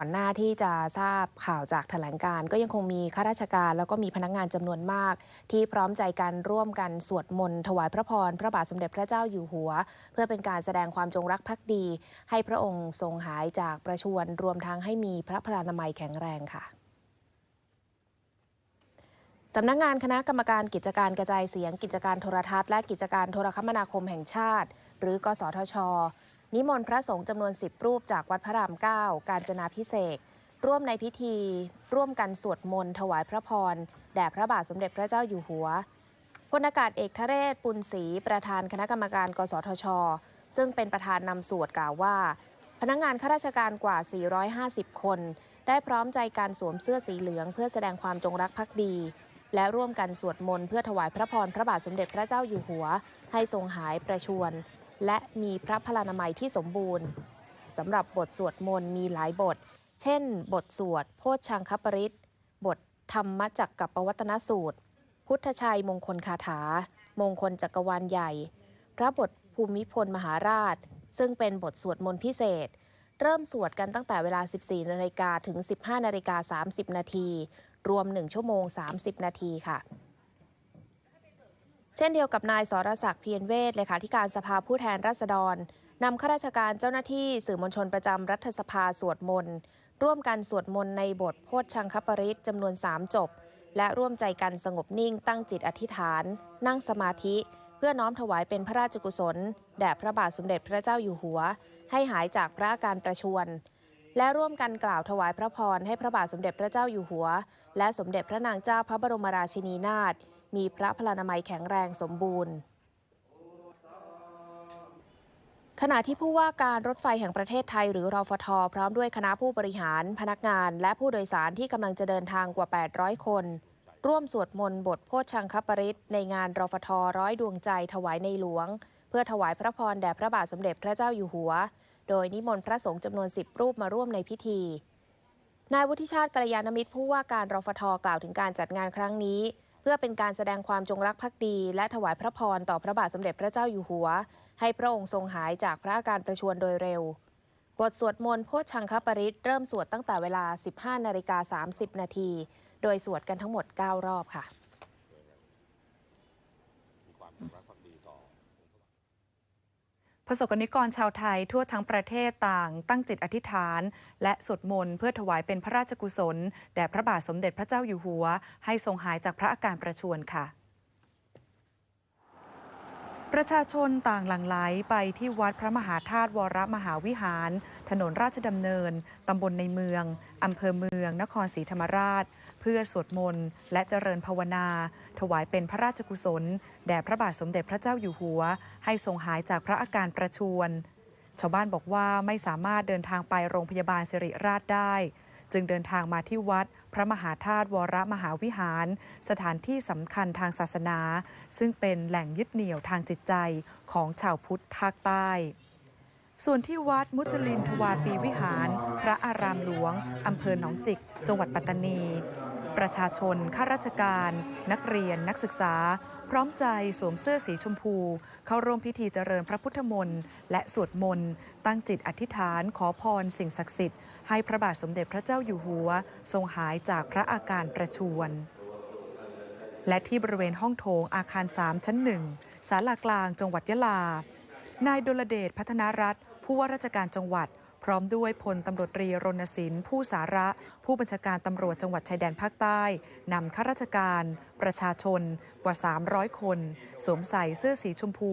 ก่อนหน้าที่จะทราบข่าวจากแถลงการก็ยังคงมีข้าราชการ แล้วก็มีพนักงานจำนวนมาก ที่พร้อมใจกันร่วมกันสวดมนต์ถวายพระพร พระบาทสมเด็จพระเจ้าอยู่หัว เพื่อเป็นการแสดงความจงรักภักดี ให้พระองค์ทรงหายจากประชวรรวมทั้งให้มีพระพลานามัยแข็งแรงค่ะสำนักงานคณะกรรมการกิจการกระจายเสียง กิจการโทรทัศน์และกิจการโทรคมนาคมแห่งชาติ หรือกสทช นิมนต์พระสงฆ์จำนวน 10 รูปจากวัดพระราม9การจนาพิเศษร่วมในพิธี ร่วมกันสวดมนต์ถวายพระพรแด่พระบาทสมเด็จพระเจ้าอยู่หัวพลอากาศเอกทะเรศปุณศรีประธานคณะกรรมการ กสทช ซึ่งเป็นประธานนำสวดกล่าวว่า พนักงานข้าราชการกว่า 450 คน ได้พร้อมใจการสวมเสื้อสีเหลือง เพื่อแสดงความจงรักภักดี และร่วมกันสวดมนต์เพื่อถวายพระพรพระบาทสมเด็จพระเจ้าอยู่หัว ให้ทรงหายประชวร และมีพระพลานามัยที่สมบูรณ์สำหรับบทสวดมนต์มีหลายบท เช่น บทสวด โพชฌังคปริตบทธรรมจักกับปวัตนสูตร พุทธชัยมงคลคาถา มงคลจักรวาลใหญ่ พระบทภูมิพลมหาราช ซึ่งเป็นบทสวดมนต์พิเศษ เริ่มสวดกันตั้งแต่เวลา 14นาฬิกาถึง 15นาฬิกา30นาทีรวม 1 ชั่วโมง 30 นาทีค่ะ เช่นเดียวกับนายสรศักดิ์เพียรเวทเลขาธิการสภาผู้แทนราษฎรนำข้าราชการเจ้าหน้าที่สื่อมวลชนประจำรัฐสภาสวดมนต์ร่วมกันสวดมนต์ในบทโพชชังคปริตจำนวนสามจบ และร่วมใจกันสงบนิ่งตั้งจิตอธิษฐาน นั่งสมาธิ เพื่อน้อมถวายเป็นพระราชกุศล แด่พระบาทสมเด็จพระเจ้าอยู่หัว ให้หายจากพระอาการประชวรและร่วมกันกล่าวถวายพระพรให้พระบาทสมเด็จพระเจ้าอยู่หัว และสมเด็จพระนางเจ้าพระบรมราชินีนาถ มีพระพลานามัยแข็งแรงสมบูรณ์ ขณะที่ผู้ว่าการรถไฟแห่งประเทศไทยหรือรอฟท พร้อมด้วยคณะผู้บริหาร พนักงาน และผู้โดยสารที่กำลังจะเดินทางกว่า 800 คน ร่วมสวดมนต์บทโพชชังคปริตในงานรอฟทร้อยดวงใจถวายในหลวง เพื่อถวายพระพรแด่พระบาทสมเด็จพระเจ้าอยู่หัว โดยนิมนต์พระสงฆ์จำนวน 10 รูปมาร่วมในพิธีนายวุฒิชาติกัลยาณมิตรผู้ว่าการรอฟทกล่าวถึงการจัดงานครั้งนี้ เพื่อเป็นการแสดงความจงรักภักดี และถวายพระพรต่อพระบาทสมเด็จพระเจ้าอยู่หัว ให้พระองค์ทรงหายจากพระอาการประชวรโดยเร็ว บทสวดมนต์โพชชังคปริตเริ่มสวดตั้งแต่เวลา 15นาฬิกา30นาทีโดยสวดกันทั้งหมด 9 รอบค่ะ ประสบกนิกรชาวไทยทั่วทั้งประเทศต่างตั้งจิตอธิษฐาน และสวดมนต์เพื่อถวายเป็นพระราชกุศล แด่พระบาทสมเด็จพระเจ้าอยู่หัว ให้ทรงหายจากพระอาการประชวรค่ะ ประชาชนต่างหลั่งไหลไปที่วัดพระมหาธาตุวรมหาวิหาร ถนนราชดำเนิน ตำบลในเมือง อำเภอเมือง นครศรีธรรมราช เพื่อสวดมนต์และเจริญภาวนา ถวายเป็นพระราชกุศล แด่พระบาทสมเด็จพระเจ้าอยู่หัว ให้ทรงหายจากพระอาการประชวรชาวบ้านบอกว่าไม่สามารถเดินทางไปโรงพยาบาลสิริราชได้ จึงเดินทางมาที่วัด พระมหาธาตุวรมหาวิหาร สถานที่สำคัญทางศาสนา ซึ่งเป็นแหล่งยึดเหนี่ยวทางจิตใจของชาวพุทธภาคใต้ส่วนที่วัดมุจลินทวาปีวิหาร พระอารามหลวง อำเภอหนองจิก จังหวัดปัตตานี ประชาชน ข้าราชการ นักเรียน นักศึกษา พร้อมใจสวมเสื้อสีชมพู เข้าร่วมพิธีเจริญพระพุทธมนต์และสวดมนต์ตั้งจิตอธิษฐานขอพรสิ่งศักดิ์สิทธิ์ให้พระบาทสมเด็จพระเจ้าอยู่หัว ทรงหายจากพระอาการประชวรและที่บริเวณห้องโถงอาคาร 3 ชั้นหนึ่งศาลากลางจังหวัดยะลา นายดลเดชพัฒนารัฐผู้ว่าราชการจังหวัด ร้อมด้วยพลตำรวจตรีรณสินผู้สาระ ผู้บัญชาการตำรวจจังหวัดชายแดนภาคใต้นำข้าราชการ ประชาชนกว่า 300 คน สวมใส่เสื้อสีชมพู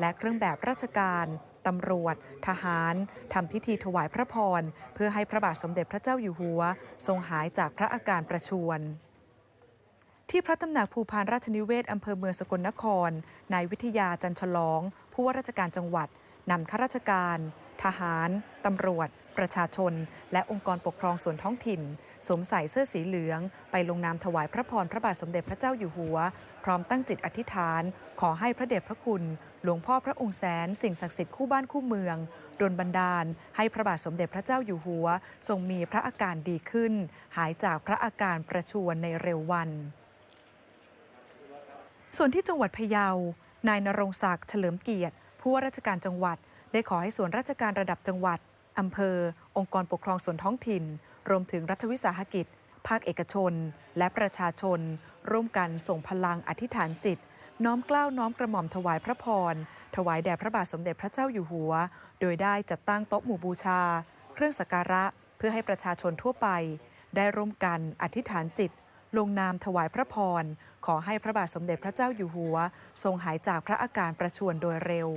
และเครื่องแบบราชการตำรวจ ทหาร ทำพิธีถวายพระพร เพื่อให้พระบาทสมเด็จพระเจ้าอยู่หัว ทรงหายจากพระอาการประชวรที่พระตำหนักภูพานราชนิเวศอำเภอเมืองสกลนครนายวิทยาจันฉลอง ผู้ว่าราชการจังหวัดนำข้าราชการ ทหาร ตำรวจ ประชาชน และองค์กรปกครองส่วนท้องถิ่น สวมใส่เสื้อสีเหลือง ไปลงนามถวายพระพรพระบาทสมเด็จพระเจ้าอยู่หัว พร้อมตั้งจิตอธิษฐาน ขอให้พระเดชพระคุณ หลวงพ่อพระองค์แสน สิ่งศักดิ์สิทธิ์คู่บ้านคู่เมืองดลบันดาล ให้พระบาทสมเด็จพระเจ้าอยู่หัว ทรงมีพระอาการดีขึ้น หายจากพระอาการประชวรในเร็ววัน ส่วนที่จังหวัดพะเยา นายนรงศักดิ์เฉลิมเกียรติผู้ว่าราชการจังหวัด ได้ขอให้ส่วนราชการระดับจังหวัด อำเภอ องค์กรปกครองส่วนท้องถิ่น รวมถึงรัฐวิสาหกิจ ภาคเอกชน และประชาชน ร่วมกันส่งพลังอธิษฐานจิต น้อมเกล้าวน้อมกระหม่อมถวายพระพร ถวายแด่พระบาทสมเด็จพระเจ้าอยู่หัว โดยได้จัดตั้งโต๊ะหมู่บูชา เครื่องสักการะเพื่อให้ประชาชนทั่วไป ได้ร่วมกันอธิษฐานจิต ลงนามถวายพระพร ขอให้พระบาทสมเด็จพระเจ้าอยู่หัว ทรงหายจากพระอาการประชวรโดยเร็ว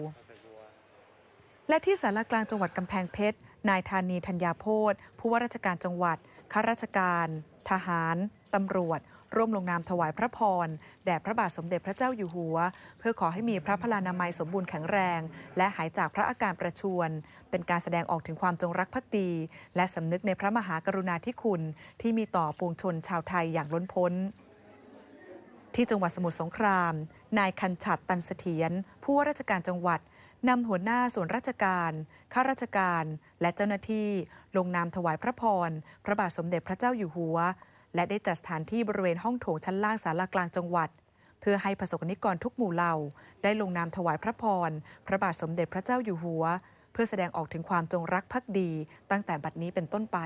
และที่สารกลางจังหวัดกำแพงเพชร นายธานีธัญญาโพธผู้ว่าราชการจังหวัดข้าราชการ ทหารตำรวจ ร่วมลงนามถวายพระพร แด่พระบาทสมเด็จพระเจ้าอยู่หัว เพื่อขอให้มีพระพลานามัยสมบูรณ์แข็งแรง และหายจากพระอาการประชวรเป็นการแสดงออกถึงความจงรักภักดี และสำนึกในพระมหากรุณาธิคุณ ที่มีต่อปวงชนชาวไทยอย่างล้นพ้นที่จังหวัดสมุทรสงคราม นายคันฉัดตันเสถียรผู้ว่าราชการจังหวัด นำหัวหน้าส่วนราชการ ข้าราชการ และเจ้าหน้าที่ ลงนามถวายพระพร พระบาทสมเด็จพระเจ้าอยู่หัว และได้จัดสถานที่บริเวณห้องโถงชั้นล่างศาลากลางจังหวัด เพื่อให้ประสบกนิกรทุกหมู่เหล่า ได้ลงนามถวายพระพร พระบาทสมเด็จพระเจ้าอยู่หัว เพื่อแสดงออกถึงความจงรักภักดี ตั้งแต่บัดนี้เป็นต้นไป